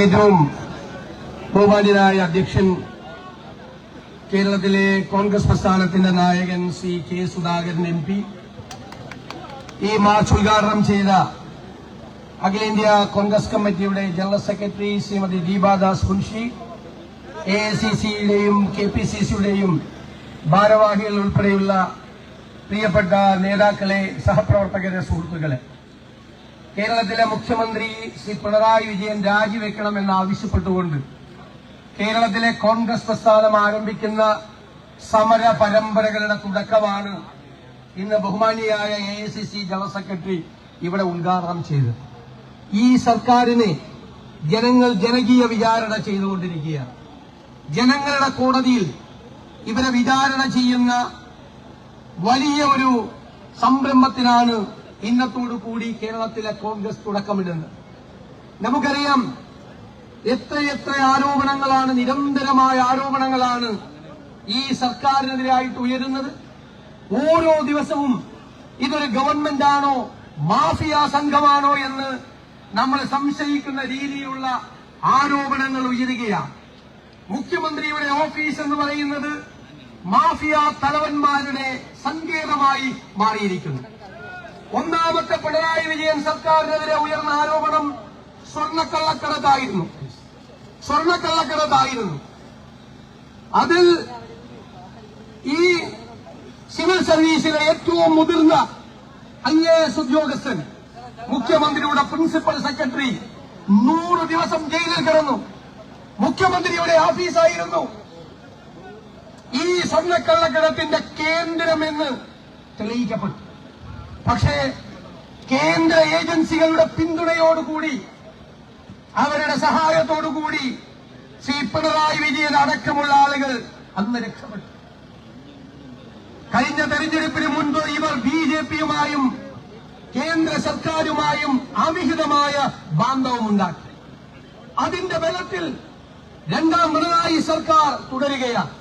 ഏറ്റവും ബഹുമാന്യനായ അധ്യക്ഷൻ കേരളത്തിലെ കോൺഗ്രസ് പ്രസ്ഥാനത്തിന്റെ നായകൻ C K Sudhakaran M P. ഈ മാർച്ച് ഉദ്ഘാടനം ചെയ്ത അഖിലേന്ത്യാ കോൺഗ്രസ് കമ്മിറ്റിയുടെ general secretary Shrimati Deepa Das Munshi A I C സിയുടെയും K P C സിയുടെയും ഭാരവാഹികൾ ഉൾപ്പെടെയുള്ള പ്രിയപ്പെട്ട നേതാക്കളെ സഹപ്രവർത്തകരെ സുഹൃത്തുക്കളെ. കേരളത്തിലെ മുഖ്യമന്ത്രി ശ്രീ പിണറായി വിജയൻ രാജിവെക്കണമെന്ന് ആവശ്യപ്പെട്ടുകൊണ്ട് കേരളത്തിലെ കോൺഗ്രസ് പ്രസ്ഥാനം ആരംഭിക്കുന്ന സമര പരമ്പരകളുടെ തുടക്കമാണ് ഇന്ന് ബഹുമാനിയായ A I C general secretary ഇവിടെ ഉദ്ഘാടനം ചെയ്തത്. ഈ സർക്കാരിനെ ജനങ്ങൾ ജനകീയ വിചാരണ ചെയ്തുകൊണ്ടിരിക്കുകയാണ്. ജനങ്ങളുടെ കോടതിയിൽ ഇവരെ വിചാരണ ചെയ്യുന്ന വലിയ ഒരു സംരംഭത്തിനാണ് കൂടി കേരളത്തിലെ കോൺഗ്രസ് തുടക്കമിടുന്നത്. നമുക്കറിയാം എത്രയെത്ര ആരോപണങ്ങളാണ് നിരന്തരമായ ആരോപണങ്ങളാണ് ഈ സർക്കാരിനെതിരായിട്ട് ഉയരുന്നത്. ഓരോ ദിവസവും ഇതൊരു ഗവൺമെന്റാണോ മാഫിയ സംഘമാണോ എന്ന് നമ്മൾ സംശയിക്കുന്ന രീതിയിലുള്ള ആരോപണങ്ങൾ ഉയരുകയാണ്. മുഖ്യമന്ത്രിയുടെ ഓഫീസ് എന്ന് പറയുന്നത് മാഫിയ തലവന്മാരുടെ സങ്കേതമായി മാറിയിരിക്കുന്നു. ഒന്നാമത്തെ പിണറായി വിജയൻ സർക്കാരിനെതിരെ ഉയർന്ന ആരോപണം സ്വർണക്കള്ളക്കടത്തായിരുന്നു. സ്വർണക്കള്ളക്കടത്തായിരുന്നു. അതിൽ ഈ സിവിൽ സർവീസിലെ ഏറ്റവും മുതിർന്ന ഐ എ എസ് ഉദ്യോഗസ്ഥൻ മുഖ്യമന്ത്രിയുടെ പ്രിൻസിപ്പൽ സെക്രട്ടറി നൂറ് ദിവസം ജയിലിൽ കിടന്നു. മുഖ്യമന്ത്രിയുടെ ഓഫീസായിരുന്നു. ഈ സ്വർണക്കള്ളക്കടത്തിന്റെ കേന്ദ്രമെന്ന് തെളിയിക്കപ്പെട്ടു. പക്ഷേ കേന്ദ്ര ഏജൻസികളുടെ പിന്തുണയോടുകൂടി അവരുടെ സഹായത്തോടുകൂടി ശ്രീ പിണറായി വിജയൻ അടക്കമുള്ള ആളുകൾ അന്ന് രക്ഷപ്പെട്ടു. കഴിഞ്ഞ തെരഞ്ഞെടുപ്പിന് മുൻപ് ഇവർ ബി ജെ പിയുമായും കേന്ദ്ര സർക്കാരുമായും അവിഹിതമായ ബാന്ധവമുണ്ടാക്കി. അതിന്റെ ബലത്തിൽ രണ്ടാം പിണറായി സർക്കാർ തുടരുകയാണ്.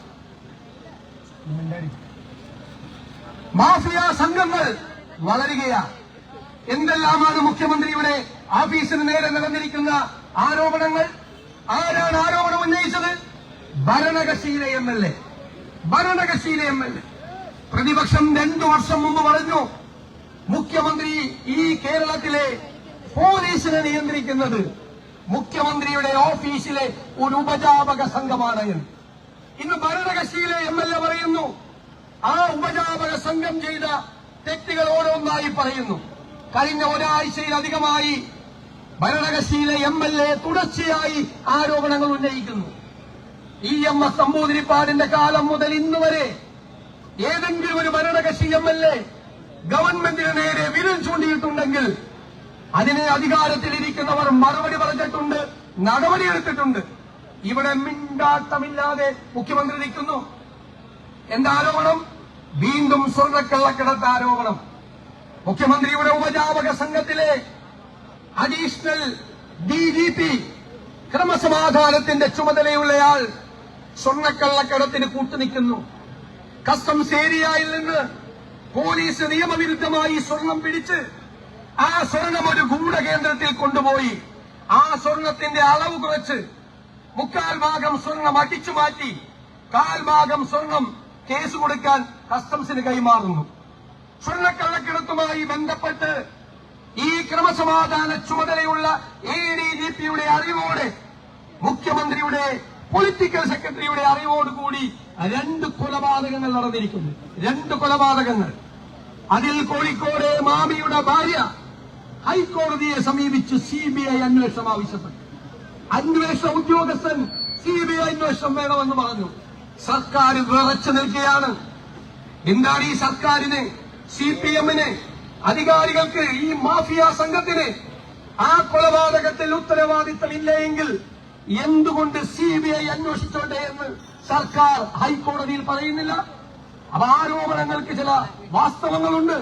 മാഫിയ സംഘങ്ങൾ വളരുകയാണ്. എന്തെല്ലാമാണ് മുഖ്യമന്ത്രിയുടെ ഓഫീസിന് നേരെ നടന്നിരിക്കുന്ന ആരോപണങ്ങൾ? ആരാണ് ആരോപണം ഉന്നയിച്ചത്? ഭരണകക്ഷിയിലെ എം എൽ എ. ഭരണകക്ഷിയിലെ എം എൽ എ. പ്രതിപക്ഷം രണ്ടു വർഷം മുമ്പ് പറഞ്ഞു മുഖ്യമന്ത്രി ഈ കേരളത്തിലെ പോലീസിനെ നിയന്ത്രിക്കുന്നത് മുഖ്യമന്ത്രിയുടെ ഓഫീസിലെ ഒരു ഉപജാപക സംഘമാണ് എന്ന്. ഇന്ന് ഭരണകക്ഷിയിലെ എം എൽ എ പറയുന്നു ആ ഉപജാപക സംഘം ചെയ്ത തെറ്റുകൾ ഓരോന്നായി പറയുന്നു. കഴിഞ്ഞ ഒരാഴ്ചയിലധികമായി ഭരണകക്ഷിയിലെ എം എൽ എ തുടർച്ചയായി ആരോപണങ്ങൾ ഉന്നയിക്കുന്നു. ഇ എം എസ് നമ്പൂതിരിപ്പാടിന്റെ കാലം മുതൽ ഇന്ന് വരെ ഏതെങ്കിലും ഒരു ഭരണകക്ഷി എം എൽ എ ഗവൺമെന്റിന് നേരെ വിരൽ ചൂണ്ടിയിട്ടുണ്ടെങ്കിൽ അതിനെ അധികാരത്തിലിരിക്കുന്നവർ മറുപടി പറഞ്ഞിട്ടുണ്ട് നടപടിയെടുത്തിട്ടുണ്ട് ഇവിടെ മിണ്ടാട്ടമില്ലാതെ മുഖ്യമന്ത്രി നിൽക്കുന്നു. എന്താ ആരോപണം വീണ്ടും സ്വർണക്കള്ളക്കടത്ത് ആരോപണം. മുഖ്യമന്ത്രിയുടെ ഉപജാപക സംഘത്തിലെ അഡീഷണൽ ഡി ജി പി ക്രമസമാധാനത്തിന്റെ ചുമതലയുള്ളയാൾ സ്വർണക്കള്ളക്കടത്തിന് കൂട്ടുനിൽക്കുന്നു. കസ്റ്റംസ് ഏരിയയിൽ നിന്ന് പോലീസ് നിയമവിരുദ്ധമായി സ്വർണം പിടിച്ച് ആ സ്വർണം ഒരു ഗൂഢകേന്ദ്രത്തിൽ കൊണ്ടുപോയി. ആ സ്വർണത്തിന്റെ അളവ് കുറച്ച് മുക്കാൽ ഭാഗം സ്വർണം അടിച്ചു മാറ്റി കാൽ ഭാഗം സ്വർണം കേസ് കൊടുക്കാൻ കസ്റ്റംസിന് കൈമാറുന്നു. സ്വർണക്കള്ളക്കിടത്തുമായി ബന്ധപ്പെട്ട് ഈ ക്രമസമാധാന ചുമതലയുള്ള എ ഡി ജി പിയുടെ അറിവോടെ മുഖ്യമന്ത്രിയുടെ പൊളിറ്റിക്കൽ സെക്രട്ടറിയുടെ അറിവോടുകൂടി രണ്ട് കൊലപാതകങ്ങൾ നടന്നിരിക്കുന്നു. രണ്ട് കൊലപാതകങ്ങൾ. അതിൽ കോഴിക്കോട് മാമിയുടെ ഭാര്യ ഹൈക്കോടതിയെ സമീപിച്ച് സി ബി ഐ അന്വേഷണം ആവശ്യപ്പെട്ടു. അന്വേഷണ ഉദ്യോഗസ്ഥൻ സി ബി ഐ അന്വേഷണം വേണമെന്ന് പറഞ്ഞു. സർക്കാർ വിറച്ചു നിൽക്കുകയാണ്. എന്താണ് ഈ സർക്കാരിന് സി പി എമ്മിന് അധികാരികൾക്ക് ഈ മാഫിയ സംഘത്തിന് ആ കൊലപാതകത്തിൽ ഉത്തരവാദിത്തമില്ല എങ്കിൽ എന്തുകൊണ്ട് സി ബി ഐ അന്വേഷിച്ചോട്ടെ എന്ന് സർക്കാർ ഹൈക്കോടതിയിൽ പറയുന്നില്ല? അപ്പൊ ആരോപണങ്ങൾക്ക് ചില വാസ്തവങ്ങളുണ്ട്.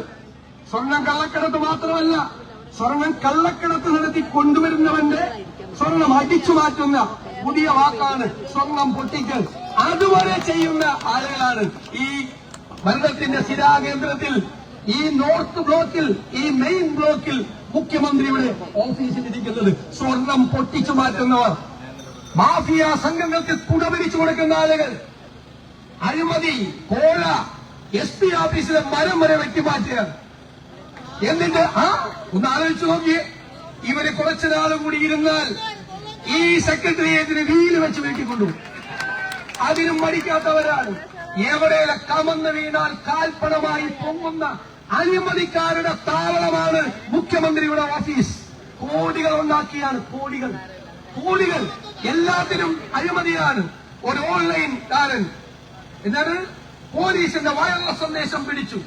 സ്വർണം കള്ളക്കടത്ത് മാത്രമല്ല സ്വർണം കള്ളക്കടത്ത് നടത്തി കൊണ്ടുവരുന്നവന്റെ സ്വർണം അടിച്ചു മാറ്റുന്ന പുതിയ വാക്കാണ് സ്വർണം പൊട്ടിക്കൽ. അതുവരെ ചെയ്യുന്ന ആളുകളാണ് ഈ ഭരണത്തിന്റെ സ്ഥിരാകേന്ദ്രത്തിൽ ഈ നോർത്ത് ബ്ലോക്കിൽ ഈ മെയിൻ ബ്ലോക്കിൽ മുഖ്യമന്ത്രിയുടെ ഓഫീസിൽ ഇരിക്കുന്നത്. സ്വർണം പൊട്ടിച്ചു മാറ്റുന്നവർ മാഫിയ സംഘങ്ങൾക്ക് കുടപിരിച്ചു കൊടുക്കുന്ന ആളുകൾ അഴിമതി കോഴ എസ് പി ഓഫീസിലെ മരം വരെ വെട്ടിമാറ്റുകയാണ് എന്നിട്ട് ആ ഒന്ന് ആലോചിച്ചു നോക്കിയേ. ഇവർ കുറച്ചു നാളും കൂടി ഇരുന്നാൽ ഈ സെക്രട്ടേറിയറ്റിന് വീൽ വെച്ച് വെട്ടിക്കൊണ്ടു അതിനും മടിക്കാത്തവരാണ്. എവിടെയുള്ള കമന്ന് വീണാൽ കാൽപ്പണമായി പൊങ്ങുന്ന അഴിമതിക്കാരുടെ താവളമാണ് മുഖ്യമന്ത്രിയുടെ ഓഫീസ്. കോടികൾ ഉണ്ടാക്കിയാണ് കോടികൾ. കോടികൾ എല്ലാത്തിനും അഴിമതിയാണ്. ഒരു ഓൺലൈൻ കാരൻ എന്നാണ് പോലീസിന്റെ വയറുള്ള സന്ദേശം പിടിച്ചു.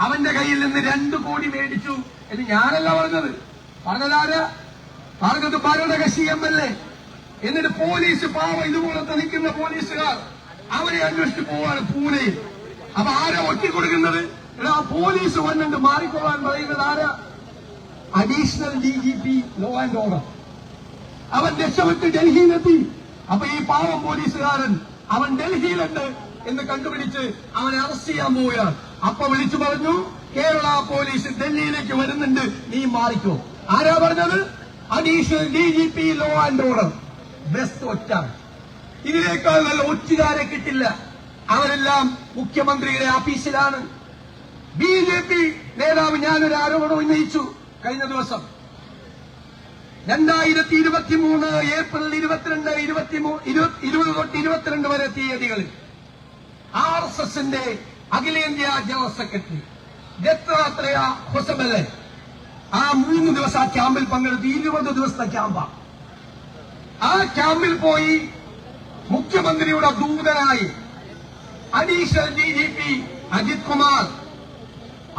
അവന്റെ കയ്യിൽ നിന്ന് രണ്ടു കോടി മേടിച്ചു എന്ന് ഞാനല്ല പറഞ്ഞത്. പറഞ്ഞതാര് പറഞ്ഞത് ഭരണകക്ഷി എം എൽ എ. എന്നിട്ട് പോലീസ് പാവ ഇതുപോലെ തനിക്കുന്ന പോലീസുകാർ അവരെ അന്വേഷിച്ച് പോവാണ് പൂനെയിൽ. അപ്പൊ ആരാ ഒറ്റിക്കൊടുക്കുന്നത്? എടാ പോലീസ് വന്നിട്ട് മാറിക്കൊള്ളാൻ പറയുന്നത് ആരാ? Additional D G P law and order അവൻ രക്ഷപ്പെട്ട് ഡൽഹിയിലെത്തി. അപ്പൊ ഈ പാവം പോലീസുകാരൻ അവൻ ഡൽഹിയിലുണ്ട് എന്ന് കണ്ടുപിടിച്ച് അവനെ അറസ്റ്റ് ചെയ്യാൻ പോവുകയാണ്. അപ്പൊ വിളിച്ചു പറഞ്ഞു കേരള പോലീസ് ഡൽഹിയിലേക്ക് വരുന്നുണ്ട്. നീ മാറിക്കോ. ആരാ പറഞ്ഞത്? Additional D G P law and order best ഒറ്റ. ഇതിനേക്കാൾ നല്ല ഒറ്റുകാരെ കിട്ടില്ല. അവരെല്ലാം മുഖ്യമന്ത്രിയുടെ ഓഫീസിലാണ് ബി ജെ പി നേതാവ് ഞാനൊരു ആരോപണം ഉന്നയിച്ചു കഴിഞ്ഞ ദിവസം. രണ്ടായിരത്തി ഇരുപത്തിമൂന്ന് ഏപ്രിൽ ഇരുപത്തിരണ്ട് ഇരുപത് തൊട്ട് ഇരുപത്തിരണ്ട് വരെ തീയതികളിൽ ആർ എസ് എസിന്റെ അഖിലേന്ത്യാ ജനറൽ സെക്രട്ടറി ദത്താത്രേയ ഹൊസബല്ലേ ആ മൂന്ന് ദിവസം ആ ക്യാമ്പിൽ പങ്കെടുത്ത് ഇരുപത് ദിവസത്തെ ക്യാമ്പാണ് ആ ക്യാമ്പിൽ പോയി മുഖ്യമന്ത്രിയുടെ ദൂതനായി additional D G P Ajith Kumar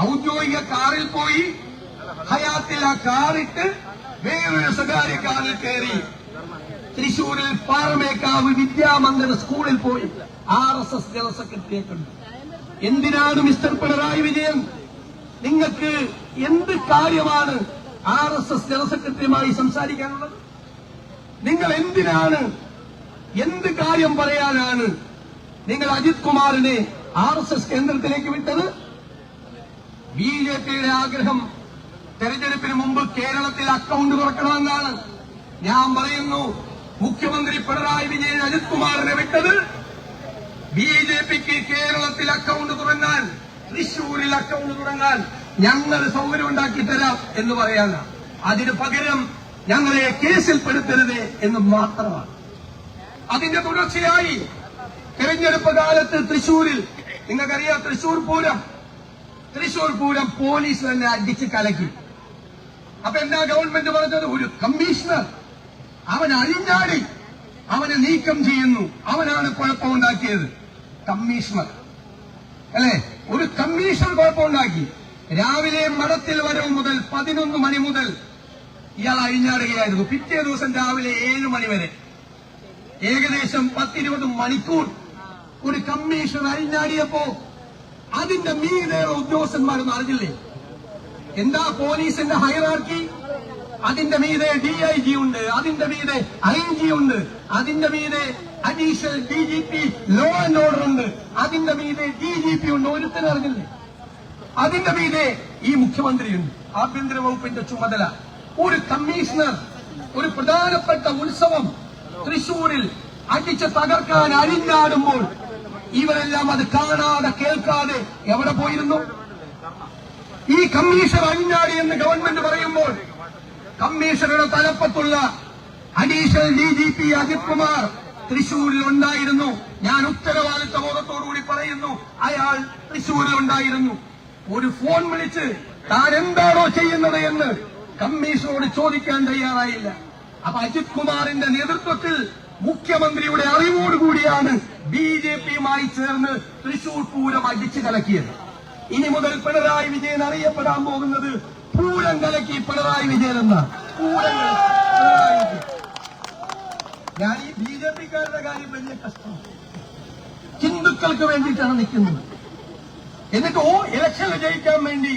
ഔദ്യോഗിക കാറിൽ പോയി ഹയാത്തിൽ ആ കാറിട്ട് വേറൊരു സ്വകാര്യ കാറിൽ കയറി. തൃശൂരിൽ പാറമേക്കാവ് വിദ്യാമന്ദിര സ്കൂളിൽ പോയി ആർ എസ് എസ് ജനറൽ സെക്രട്ടറിയെ കണ്ടു എന്തിനാണ് മിസ്റ്റർ പിണറായി വിജയൻ? നിങ്ങൾക്ക് എന്ത് കാര്യമാണ് ആർ എസ് എസ് ജനറൽ സെക്രട്ടറിയുമായി സംസാരിക്കാനുള്ളത്? നിങ്ങൾ എന്തിനാണ്? എന്ത് കാര്യം പറയാനാണ്? നിങ്ങൾ അജിത് കുമാറിനെ ആർ എസ് എസ് കേന്ദ്രത്തിലേക്ക് വിട്ടത്? ബി ജെ പിയുടെ ആഗ്രഹം തെരഞ്ഞെടുപ്പിന് മുമ്പ് കേരളത്തിൽ അക്കൗണ്ട് തുറക്കണമെന്നാണ്. ഞാൻ പറയുന്നു മുഖ്യമന്ത്രി പിണറായി വിജയൻ അജിത് കുമാറിനെ വിട്ടത്? ബി ജെ പിക്ക് കേരളത്തിൽ അക്കൗണ്ട് തുടങ്ങാൻ തൃശൂരിൽ അക്കൗണ്ട് തുടങ്ങാൻ ഞങ്ങൾ സൗകര്യം ഉണ്ടാക്കി തരാം എന്ന് പറയാനാണ്. അതിന് പകരം ഞങ്ങളെ കേസിൽപ്പെടുത്തരുത് എന്ന് മാത്രമാണ്. അതിന്റെ തുടർച്ചയായി തിരഞ്ഞെടുപ്പ് കാലത്ത് തൃശൂരിൽ നിങ്ങൾക്കറിയാം തൃശൂർ പൂരം തൃശൂർ പൂരം പോലീസ് തന്നെ അടിച്ച് കലക്കി. അപ്പൊ എന്താ ഗവൺമെന്റ് പറഞ്ഞത്? ഒരു കമ്മീഷണർ അവൻ അഴിഞ്ഞാടി അവനെ നീക്കം ചെയ്യുന്നു. അവനാണ് കുഴപ്പമുണ്ടാക്കിയത്. കമ്മീഷണർ. അല്ലെ? ഒരു കമ്മീഷണർ കുഴപ്പമുണ്ടാക്കി. രാവിലെ മഠത്തിൽ വരവ് മുതൽ പതിനൊന്ന് മണി മുതൽ ഇയാൾ അഴിഞ്ഞാടുകയായിരുന്നു. പിറ്റേ ദിവസം രാവിലെ ഏഴ് മണി വരെ. ഏകദേശം പത്തിരുപത് മണിക്കൂർ ഒരു കമ്മീഷൻ അഴിഞ്ഞാടിയപ്പോ അതിന്റെ മീതേറെ ഉദ്യോഗസ്ഥന്മാരൊന്നും അറിഞ്ഞില്ലേ? എന്താ പോലീസിന്റെ ഹൈറാർക്കി? അതിന്റെ മീതെ ഡി ഐ ജി ഉണ്ട് അതിന്റെ മീതെ ഐ ജി ഉണ്ട് അതിന്റെ മീതെ additional D G P law and order ഉണ്ട് അതിന്റെ മീതെ ഡി ജി പി ഉണ്ട്. ഒരുത്തനും അറിഞ്ഞില്ലേ? അതിന്റെ മീതെ ഈ മുഖ്യമന്ത്രിയുണ്ട്. ആഭ്യന്തര വകുപ്പിന്റെ ചുമതല. ഒരു കമ്മീഷണർ ഒരു പ്രധാനപ്പെട്ട ഉത്സവം തൃശൂരിൽ അടിച്ച് തകർക്കാൻ അരിഞ്ഞാടുമ്പോൾ ഇവരെല്ലാം അത് കാണാതെ കേൾക്കാതെ എവിടെ പോയിരുന്നു? ഈ കമ്മീഷണർ അഴിഞ്ഞാടി എന്ന് ഗവൺമെന്റ് പറയുമ്പോൾ കമ്മീഷണറുടെ തലപ്പത്തുള്ള additional D G P Ajith Kumar തൃശൂരിൽ ഉണ്ടായിരുന്നു. ഞാൻ ഉത്തരവാദിത്ത ബോധത്തോടുകൂടി പറയുന്നു അയാൾ തൃശൂരിൽ ഉണ്ടായിരുന്നു. ഒരു ഫോൺ വിളിച്ച് താൻ എന്താണോ ചെയ്യുന്നത് എന്ന് കമ്മീഷണറോട് ചോദിക്കാൻ തയ്യാറായില്ല. അപ്പൊ അജിത് കുമാറിന്റെ നേതൃത്വത്തിൽ മുഖ്യമന്ത്രിയുടെ അറിവോടുകൂടിയാണ് ബി ജെ പിയുമായി ചേർന്ന് തൃശൂർ പൂരം അടിച്ചു കലക്കിയത്. ഇനി മുതൽ പിണറായി വിജയൻ അറിയപ്പെടാൻ പോകുന്നത് പൂരം കലക്കി പിണറായി വിജയൻ എന്ന പൂരം കലക്കി പിണറായി ഞാൻ ഈ ബി ജെ പിക്കാരുടെ കാര്യം വലിയ കഷ്ടമാണ് ഹിന്ദുക്കൾക്ക് വേണ്ടിയിട്ടാണ് നിൽക്കുന്നത്. എന്നിട്ട് ഓ ഇലക്ഷൻ ജയിക്കാൻ വേണ്ടി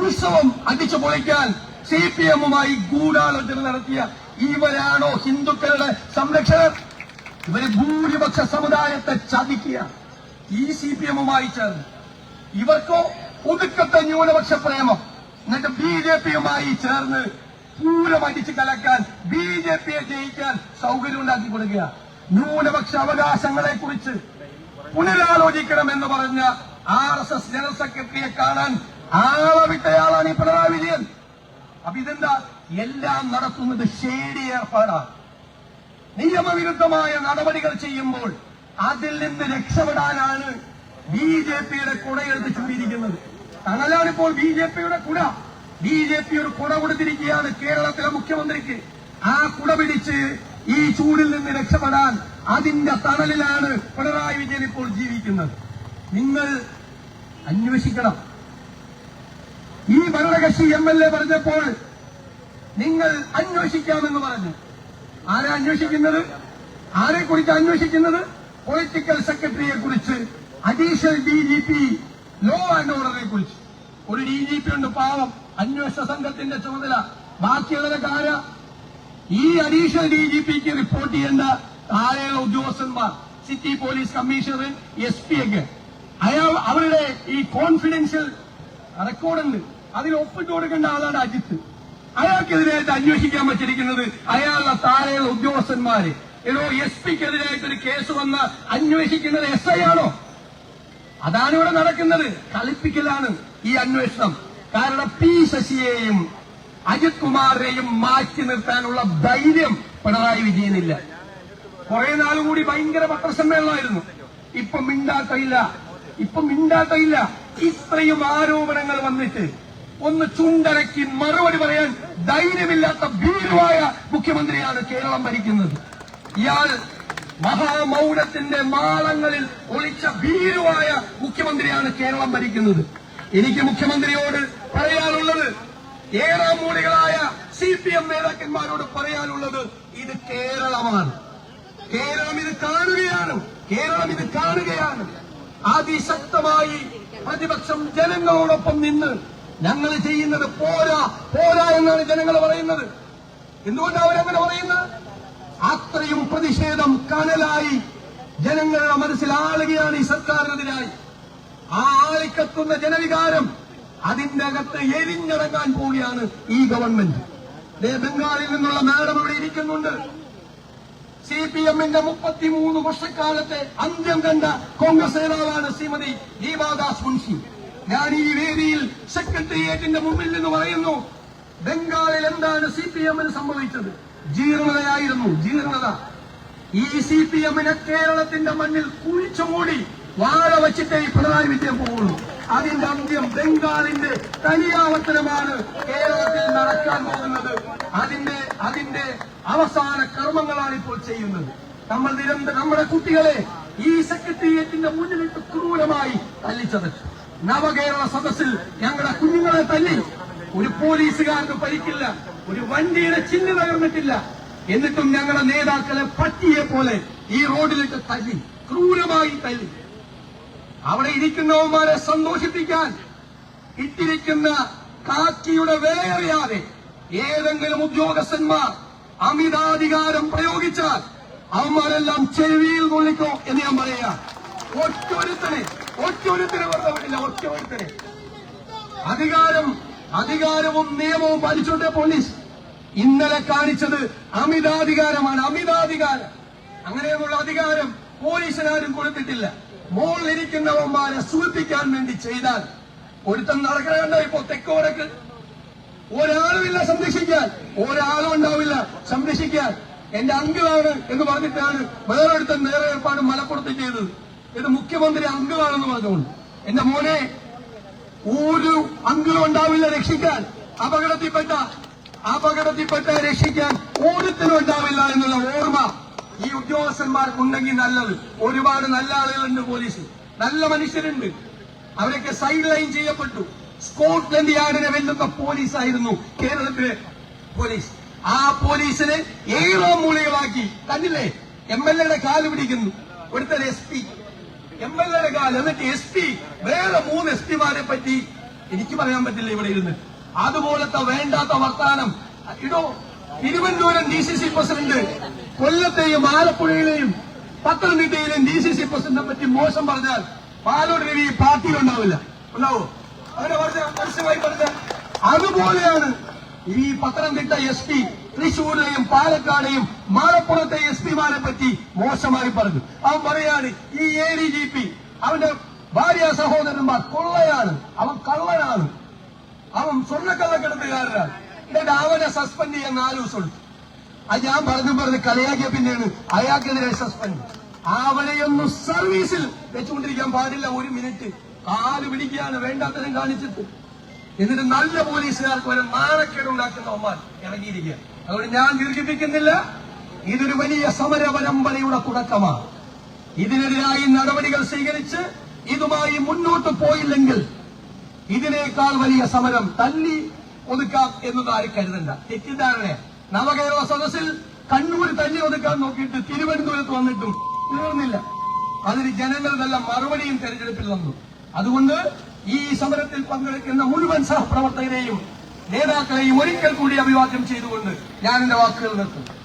ഉത്സവം അടിച്ചു പൊളിക്കാൻ സി പി എമ്മുമായി ഗൂഢാലോചന നടത്തിയ ഇവരാണോ ഹിന്ദുക്കളുടെ സംരക്ഷകർ? ഇവർ ഭൂരിപക്ഷ സമുദായത്തെ ചതിക്കുക ഈ സി പി എമ്മുമായി ചേർന്ന് ഇവർക്കോ ഒതുക്കത്തെ ന്യൂനപക്ഷ പ്രേമം. എന്നിട്ട് ബി ജെ പിയുമായി ചേർന്ന് പൂരം അടിച്ചു കലക്കാൻ ബി ജെ പിയെ ജയിക്കാൻ സൗകര്യം ഉണ്ടാക്കി കൊടുക്കുക ന്യൂനപക്ഷ അവകാശങ്ങളെ കുറിച്ച് പുനരാലോചിക്കണം എന്ന് പറഞ്ഞ ആർ എസ് എസ് ജനറൽ സെക്രട്ടറിയെ കാണാൻ ആളവിട്ടയാളാണ് ഈ പിണറായി വിജയൻ. അപ്പൊ ഇതെന്താ? എല്ലാം നടത്തുന്നത് ഷേഡി ഏർപ്പാടാണ് നിയമവിരുദ്ധമായ നടപടികൾ ചെയ്യുമ്പോൾ അതിൽ നിന്ന് രക്ഷപ്പെടാനാണ് ബി ജെ പിയുടെ കുടയെടുത്ത് ചൂടിയിരിക്കുന്നത് തണലാണ് ഇപ്പോൾ ബി ജെ പിയുടെ കുട. ബി ജെ പി ഒരു കുട കൊടുത്തിരിക്കുകയാണ് കേരളത്തിലെ മുഖ്യമന്ത്രിക്ക്. ആ കുട പിടിച്ച് ഈ ചൂടിൽ നിന്ന് രക്ഷപ്പെടാൻ അതിന്റെ തണലിലാണ് പിണറായി വിജയൻ ഇപ്പോൾ ജീവിക്കുന്നത്. നിങ്ങൾ അന്വേഷിക്കണം. ഈ ഭരണകക്ഷി എം എൽ എ പറഞ്ഞപ്പോൾ നിങ്ങൾ അന്വേഷിക്കാമെന്ന് പറഞ്ഞു. ആരാ അന്വേഷിക്കുന്നത്? ആരെ കുറിച്ച് അന്വേഷിക്കുന്നത്? പൊളിറ്റിക്കൽ സെക്രട്ടറിയെ കുറിച്ച് additional D G P law and ഓർഡറിനെ കുറിച്ച്. ഒരു ഡി ജി പി ഉണ്ട് പാവം. അന്വേഷണ സംഘത്തിന്റെ ചുമതല. ബാക്കിയുള്ളതൊക്കെ ആരാ? ഈ അഡീഷണൽ ഡി ജി പിക്ക് റിപ്പോർട്ട് ചെയ്യേണ്ട താഴെയുള്ള ഉദ്യോഗസ്ഥന്മാർ? City police commissioner S P ഒക്കെ അയാൾ അവരുടെ ഈ കോൺഫിഡൻഷ്യൽ റെക്കോർഡുണ്ട് അതിൽ ഒപ്പിട്ട് കൊടുക്കേണ്ട ആളാണ് അജിത്ത്. അയാൾക്കെതിരായിട്ട് അന്വേഷിക്കാൻ പറ്റിയിരിക്കുന്നത് അയാളുടെ താഴെയുള്ള ഉദ്യോഗസ്ഥന്മാര്. ഏതോ എസ് പിക്കെതിരായിട്ട് ഒരു കേസ് വന്ന് അന്വേഷിക്കുന്നത് എസ് ഐ ആണോ അതാണ് ഇവിടെ നടക്കുന്നത്. കളിപ്പിക്കലാണ് ഈ അന്വേഷണം. കാരണം പി ശശിയെയും അജിത് കുമാറിനെയും മാറ്റി നിർത്താനുള്ള ധൈര്യം പിണറായി വിജയനില്ല. കുറെ നാളും കൂടി ഭയങ്കര പത്രസമ്മേളനമായിരുന്നു. ഇപ്പൊ മിണ്ടാത്തയില്ല. ഇപ്പൊ മിണ്ടാത്തയില്ല. ഇത്രയും ആരോപണങ്ങൾ വന്നിട്ട് ഒന്ന് ചുണ്ടരക്കി മറുപടി പറയാൻ ധൈര്യമില്ലാത്ത ഭീരുവായ മുഖ്യമന്ത്രിയാണ് കേരളം ഭരിക്കുന്നത്. ഇയാൾ മഹാമൗനത്തിന്റെ മാളങ്ങളിൽ ഒളിച്ച ഭീരുവായ മുഖ്യമന്ത്രിയാണ് കേരളം ഭരിക്കുന്നത്. എനിക്ക് മുഖ്യമന്ത്രിയോട് പറയാനുള്ളത് ഏറാമൂളികളായ സി പി എം നേതാക്കന്മാരോട് പറയാനുള്ളത് ഇത് കേരളമാണ്. കേരളം ഇത് കാണുകയാണ് കേരളം ഇത് കാണുകയാണ്. അതിശക്തമായി പ്രതിപക്ഷം ജനങ്ങളോടൊപ്പം നിന്ന് ഞങ്ങൾ ചെയ്യുന്നത് പോരാ പോരാ എന്നാണ് ജനങ്ങൾ പറയുന്നത്. എന്തുകൊണ്ടാണ് അവരങ്ങനെ പറയുന്നത്? അത്രയും പ്രതിഷേധം കനലായി ജനങ്ങളുടെ മനസ്സിൽ ആളുകയാണ് ഈ സർക്കാരിനെതിരായി. ആ ആളിക്കത്തുന്ന ജനവികാരം അതിന്റെ അകത്ത് എരിഞ്ഞടങ്ങാൻ പോവുകയാണ് ഈ ഗവൺമെന്റ്. ബംഗാളിൽ നിന്നുള്ള മാഡം ഇവിടെ ഇരിക്കുന്നുണ്ട്. സി പി എമ്മിന്റെ മുപ്പത്തിമൂന്ന് വർഷക്കാലത്തെ അന്ത്യം കണ്ട കോൺഗ്രസ് നേതാവാണ് ശ്രീമതി ദീപാദാസ് മുൻഷി. ഞാൻ ഈ വേദിയിൽ സെക്രട്ടേറിയറ്റിന്റെ മുമ്പിൽ നിന്ന് പറയുന്നു ബംഗാളിൽ എന്താണ് സി പി എമ്മിന് സംഭവിച്ചത്? ജീർണതയായിരുന്നു ജീർണത. ഈ സി പി എമ്മിനെ കേരളത്തിന്റെ മണ്ണിൽ കുഴിച്ചു മൂടി വാഴ വച്ചിട്ടേ ഈ പിണറായി വിജയം പോകുള്ളൂ അതിന്റെ അന്ത്യം ബംഗാളിന്റെ തനിയാവർത്തനമാണ് കേരളത്തിൽ നടക്കാൻ പോകുന്നത്. അതിന്റെ അതിന്റെ അവസാന കർമ്മങ്ങളാണ് ഇപ്പോൾ ചെയ്യുന്നത്. നമ്മൾ നിരന്തരം നമ്മുടെ കുട്ടികളെ ഈ സെക്രട്ടേറിയറ്റിന്റെ മുന്നിലിട്ട് ക്രൂരമായി തല്ലിച്ചതച്ചു. നവകേരള സദസ്സിൽ ഞങ്ങളുടെ കുഞ്ഞുങ്ങളെ തല്ലി. ഒരു പോലീസുകാരന് പരിക്കില്ല ഒരു വണ്ടിയുടെ ചില്ല് തകർന്നിട്ടില്ല. എന്നിട്ടും ഞങ്ങളുടെ നേതാക്കളെ പട്ടിയെ പോലെ ഈ റോഡിലിട്ട് തല്ലി ക്രൂരമായി തല്ലി. അവിടെ ഇരിക്കുന്നവന്മാരെ സന്തോഷിപ്പിക്കാൻ ഇട്ടിരിക്കുന്ന കാക്കിയുടെ വേറെയാതെ ഏതെങ്കിലും ഉദ്യോഗസ്ഥന്മാർ അമിതാധികാരം പ്രയോഗിച്ചാൽ അവന്മാരെല്ലാം ചെവിയിൽ കൊള്ളിക്കോ എന്ന് ഞാൻ പറയാ. ഒറ്റൊരുത്തനെ ഒറ്റൊരുത്തനെ വെറുതെ വിടില്ല ഒറ്റൊരുത്തനെ അധികാരം അധികാരവും നിയമവും പാലിച്ചോട്ടെ പോലീസ് ഇന്നലെ കാണിച്ചത് അമിതാധികാരമാണ് അമിതാധികാരം. അങ്ങനെയുള്ള അധികാരം പോലീസിനാരും കൊടുത്തിട്ടില്ല. മോളിലിരിക്കുന്നവന്മാരെ സൂചിപ്പിക്കാൻ വേണ്ടി ചെയ്താൽ ഒരുത്തൻ നടക്കണോ ഇപ്പോ തെക്കോടക്ക് ഒരാളുമില്ല സംരക്ഷിക്കാൻ. ഒരാളും ഉണ്ടാവില്ല സംരക്ഷിക്കാൻ. എന്റെ അങ്കിളാണ് എന്ന് പറഞ്ഞിട്ടാണ് വേറൊരുത്തൻ നേരെ ഏർപ്പാട് മലപ്പുറത്ത് ചെയ്തത്. ഇത് മുഖ്യമന്ത്രി അങ്കിളാണെന്ന് പറഞ്ഞുകൊണ്ട്. എന്റെ മോനെ ഒരു അങ്കിളും ഉണ്ടാവില്ല രക്ഷിക്കാൻ. അപകടത്തിൽപ്പെട്ട അപകടത്തിൽപ്പെട്ട രക്ഷിക്കാൻ ഓരോരുത്തരും ഉണ്ടാവില്ല എന്നുള്ള ഓർമ്മ ഈ ഉദ്യോഗസ്ഥന്മാർക്കുണ്ടെങ്കിൽ നല്ലത്. ഒരുപാട് നല്ല ആളുകളുണ്ട് പോലീസ്. നല്ല മനുഷ്യരുണ്ട്. അവരൊക്കെ സൈഡ് ലൈൻ ചെയ്യപ്പെട്ടു. സ്കോട്ട്ലൻഡ് യാർഡിനെ വെല്ലുന്ന പോലീസായിരുന്നു കേരളത്തിലെ പോലീസ്. ആ പോലീസിനെ ഏറോ മൂളികളാക്കി കണ്ടില്ലേ? എം എൽ എയുടെ കാൽ പിടിക്കുന്നു. ഒരുത്തൻ എസ് പി. എം എൽ എയുടെ കാലം എന്നിട്ട് എസ് പി വേറെ മൂന്ന് എസ് പിമാരെ പറ്റി എനിക്ക് പറയാൻ പറ്റില്ല ഇവിടെ ഇരുന്ന്. അതുപോലത്തെ വേണ്ടാത്ത വർത്താനം. ഇടോ Thiruvananthapuram D C C president കൊല്ലത്തെയും ആലപ്പുഴയിലെയും പത്തനംതിട്ടയിലെയും ഡി സി സി പ്രസിഡന്റിനെ പറ്റി മോശം പറഞ്ഞാൽ പാലോട് രവി പാർട്ടിയിൽ ഉണ്ടാവില്ല ഉണ്ടാവോ? അങ്ങനെ പറഞ്ഞ പരസ്യമായി പറഞ്ഞ അതുപോലെയാണ് ഈ പത്തനംതിട്ട എസ് പി തൃശൂരിലെയും പാലക്കാടെയും മാലപ്പുറത്തെ എസ് പിമാരെ പറ്റി മോശമായി പറഞ്ഞു. അവൻ പറയാണ് ഈ എ ഡി ജി പി അവന്റെ ഭാര്യ സഹോദരന്മാർ കൊള്ളയാണ്. അവൻ കള്ളനാണ്. അവൻ സ്വർണക്കള്ളക്കിടത്തുകാരനാണ്. എന്നിട്ട് അവനെ സസ്പെൻഡ് ചെയ്യാൻ നാല് ദിവസം എടുത്തു. അത് ഞാൻ പറഞ്ഞു പറഞ്ഞ് കളിയാക്കിയ പിന്നെയാണ് അയാൾക്കെതിരെ സസ്പെൻഡ് അവനെയൊന്നും സർവീസിൽ വെച്ചുകൊണ്ടിരിക്കാൻ പാടില്ല. ഒരു മിനിറ്റ് കാൽ പിടിക്കുകയാണ്. വേണ്ടാത്തരം കാണിച്ചിട്ട്. എന്നിട്ട് നല്ല പോലീസുകാർക്ക് വരെ നാണക്കേടുണ്ടാക്കുന്നവന്മാർ ഇറങ്ങിയിരിക്കുക അതുകൊണ്ട് ഞാൻ ദീർഘിപ്പിക്കുന്നില്ല. ഇതൊരു വലിയ സമര പരമ്പരയുടെ തുടക്കമാണ്. ഇതിനെതിരായി നടപടികൾ സ്വീകരിച്ച് ഇതുമായി മുന്നോട്ട് പോയില്ലെങ്കിൽ ഇതിനേക്കാൾ വലിയ സമരം തല്ലി ഒതുക്കാം എന്നത് ആരും കരുതണ്ട. തെറ്റിദ്ധാരണ നവകേരള സദസ്സിൽ കണ്ണൂർ തല്ലി ഒതുക്കാൻ നോക്കിയിട്ട് തിരുവനന്തപുരത്ത് വന്നിട്ടും തീർന്നില്ല. അതിന് ജനങ്ങൾ നല്ല മറുപടിയും തെരഞ്ഞെടുപ്പിൽ വന്നു. അതുകൊണ്ട് ഈ സമരത്തിൽ പങ്കെടുക്കുന്ന മുഴുവൻ സഹപ്രവർത്തകരെയും നേതാക്കളെയും ഒരിക്കൽ കൂടി അഭിവാദ്യം ചെയ്തുകൊണ്ട് ഞാൻ എന്റെ വാക്കുകൾ നിർത്തും